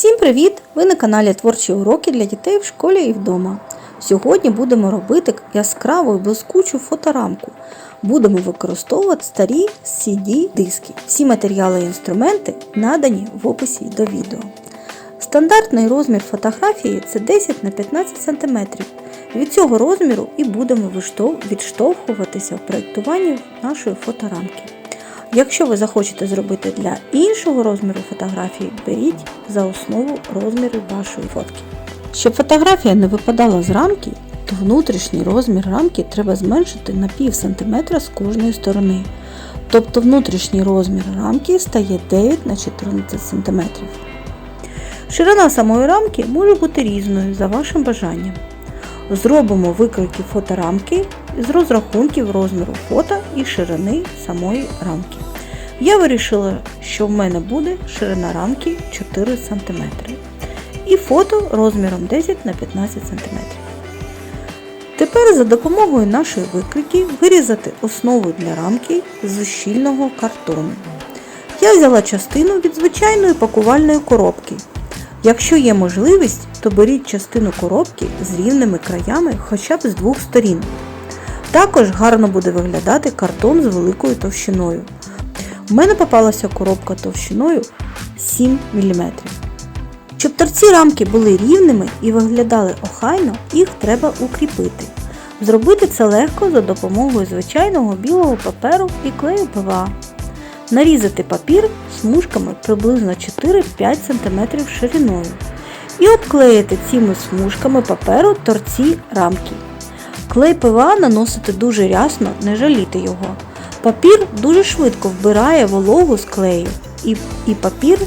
Всім привіт! Ви на каналі Творчі уроки для дітей в школі і вдома. Сьогодні будемо робити яскраву блискучу фоторамку. Будемо використовувати старі CD-диски. Всі матеріали і інструменти надані в описі до відео. Стандартний розмір фотографії це 10 на 15 см. Від цього розміру і будемо відштовхуватися в проєктуванні нашої фоторамки. Якщо ви захочете зробити для іншого розміру фотографії, беріть за основу розміри вашої фотки. Щоб фотографія не випадала з рамки, то внутрішній розмір рамки треба зменшити на пів сантиметра з кожної сторони. Тобто внутрішній розмір рамки стає 9 на 14 см. Ширина самої рамки може бути різною за вашим бажанням. Зробимо викройки фоторамки з розрахунків розміру фото і ширини самої рамки. Я вирішила, що в мене буде ширина рамки 4 см і фото розміром 10 на 15 см. Тепер за допомогою нашої викройки вирізати основу для рамки з щільного картону. Я взяла частину від звичайної пакувальної коробки. Якщо є можливість, то беріть частину коробки з рівними краями хоча б з двох сторін. Також гарно буде виглядати картон з великою товщиною. У мене попалася коробка товщиною 7 мм. Щоб торці рамки були рівними і виглядали охайно, їх треба укріпити. Зробити це легко за допомогою звичайного білого паперу і клею ПВА. Нарізати папір смужками приблизно 4-5 см шириною і обклеїти цими смужками паперу торці рамки. Клей ПВА наносити дуже рясно, не жаліти його. Папір дуже швидко вбирає вологу з клею і, і папір,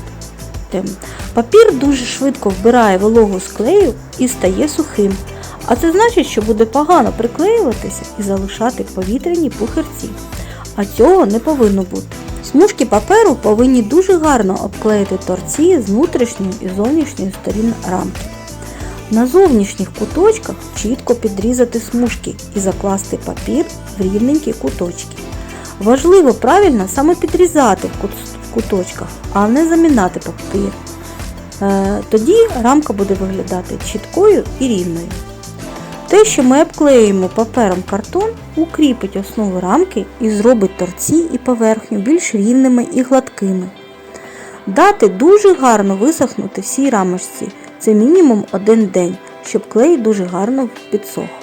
ем, папір дуже швидко вбирає вологу з клею і стає сухим. А це значить, що буде погано приклеюватися і залишати повітряні пухирці. А цього не повинно бути. Смужки паперу повинні дуже гарно обклеїти торці з внутрішньої і зовнішньої сторін рамки. На зовнішніх куточках чітко підрізати смужки і закласти папір в рівненькі куточки. Важливо правильно саме підрізати в куточках, а не замінати папір. Е, Тоді рамка буде виглядати чіткою і рівною. Те, що ми обклеїмо папером картон, укріпить основу рамки і зробить торці і поверхню більш рівними і гладкими. Дати дуже гарно висохнути всій рамочці. Це мінімум один день, щоб клей дуже гарно підсох.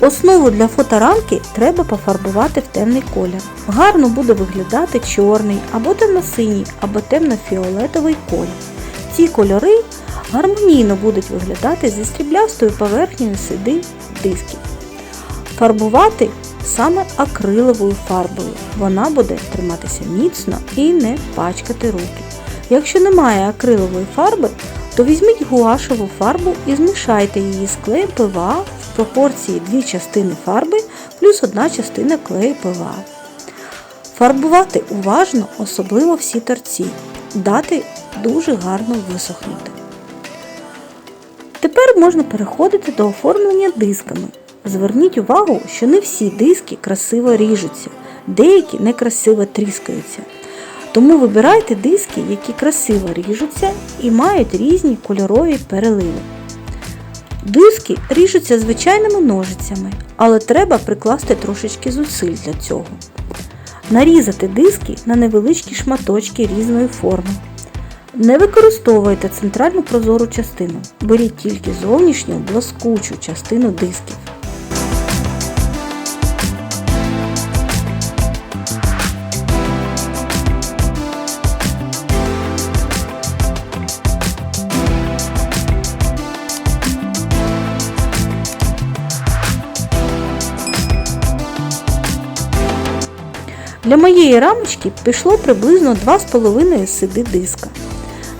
Основу для фоторамки треба пофарбувати в темний колір. Гарно буде виглядати чорний, або темно-синій, або темно-фіолетовий колір. Ці кольори гармонійно будуть виглядати зі стріблястою поверхнею сиди дисків. Фарбувати саме акриловою фарбою. Вона буде триматися міцно і не пачкати руки. Якщо немає акрилової фарби, то візьміть гуашеву фарбу і змішайте її з клеєм ПВА пропорції 2 частини фарби плюс 1 частина клею ПВА. Фарбувати уважно, особливо всі торці. Дати дуже гарно висохнути. Тепер можна переходити до оформлення дисками. Зверніть увагу, що не всі диски красиво ріжуться, деякі некрасиво тріскаються. Тому вибирайте диски, які красиво ріжуться і мають різні кольорові переливи. Диски ріжуться звичайними ножицями, але треба прикласти трошечки зусиль для цього. Нарізати диски на невеличкі шматочки різної форми. Не використовуйте центральну прозору частину, беріть тільки зовнішню блискучу частину дисків. Для моєї рамочки пішло приблизно 2,5 сиди диска.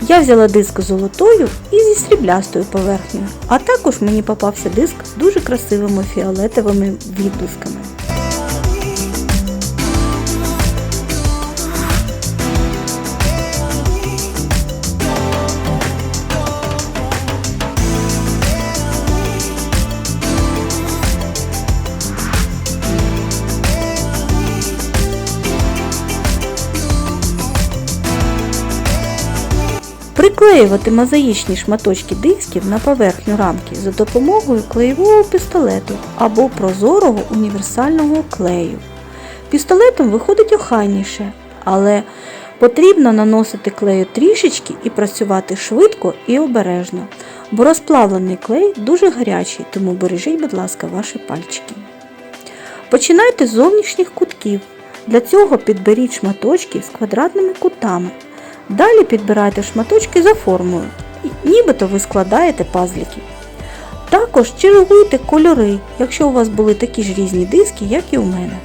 Я взяла диск золотою і зі сріблястою поверхнею, а також мені попався диск з дуже красивими фіолетовими відблисками. Приклеювати мозаїчні шматочки дисків на поверхню рамки за допомогою клеєвого пістолету або прозорого універсального клею. Пістолетом виходить охайніше, але потрібно наносити клею трішечки і працювати швидко і обережно, бо розплавлений клей дуже гарячий, тому бережіть, будь ласка, ваші пальчики. Починайте з зовнішніх кутків. Для цього підберіть шматочки з квадратними кутами. Далі підбирайте шматочки за формою, нібито ви складаєте пазлики. Також чергуйте кольори, якщо у вас були такі ж різні диски, як і у мене.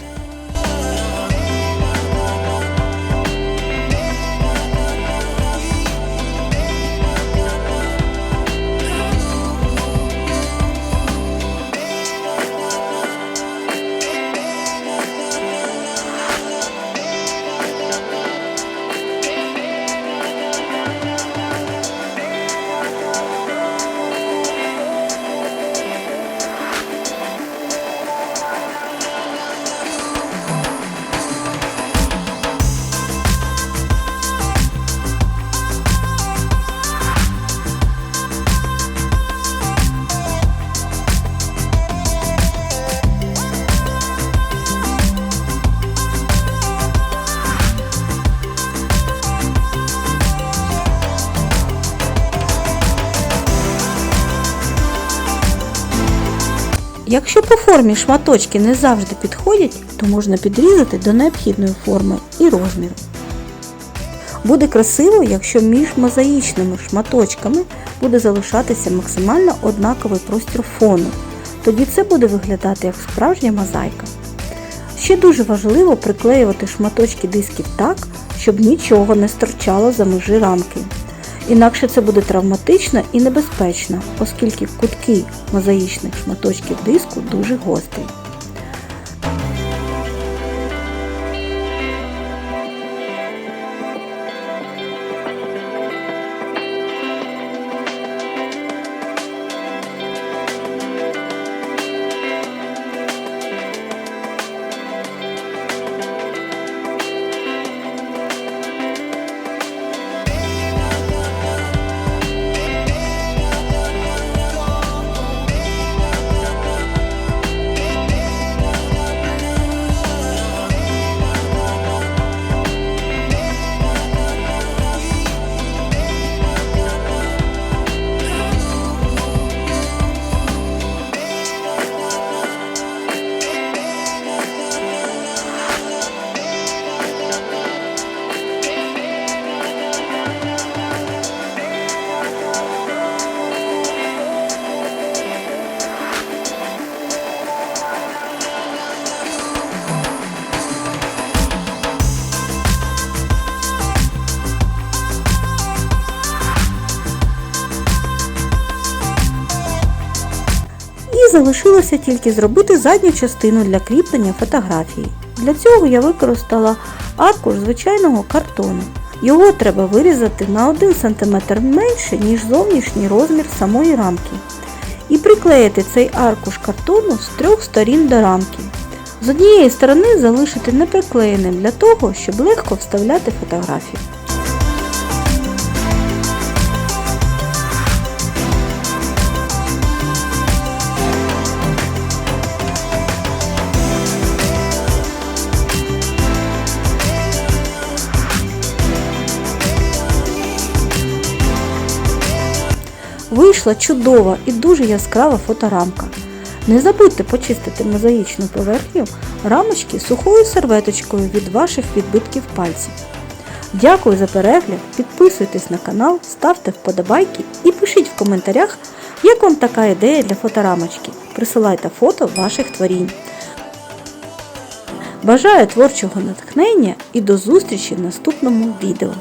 Якщо по формі шматочки не завжди підходять, то можна підрізати до необхідної форми і розміру. Буде красиво, якщо між мозаїчними шматочками буде залишатися максимально однаковий простір фону. Тоді це буде виглядати як справжня мозаїка. Ще дуже важливо приклеювати шматочки дисків так, щоб нічого не стирчало за межі рамки. Інакше це буде травматично і небезпечно, оскільки кутки мозаїчних шматочків диску дуже гострі. Залишилося тільки зробити задню частину для кріплення фотографії. Для цього я використала аркуш звичайного картону. Його треба вирізати на 1 см менше, ніж зовнішній розмір самої рамки. і приклеїти цей аркуш картону з трьох сторін до рамки. З однієї сторони залишити неприклеєним для того, щоб легко вставляти фотографію. Вийшла чудова і дуже яскрава фоторамка. Не забудьте почистити мозаїчну поверхню рамочки сухою серветочкою від ваших відбитків пальців. Дякую за перегляд, підписуйтесь на канал, ставте вподобайки і пишіть в коментарях, як вам така ідея для фоторамочки. Присилайте фото ваших творінь. Бажаю творчого натхнення і до зустрічі в наступному відео.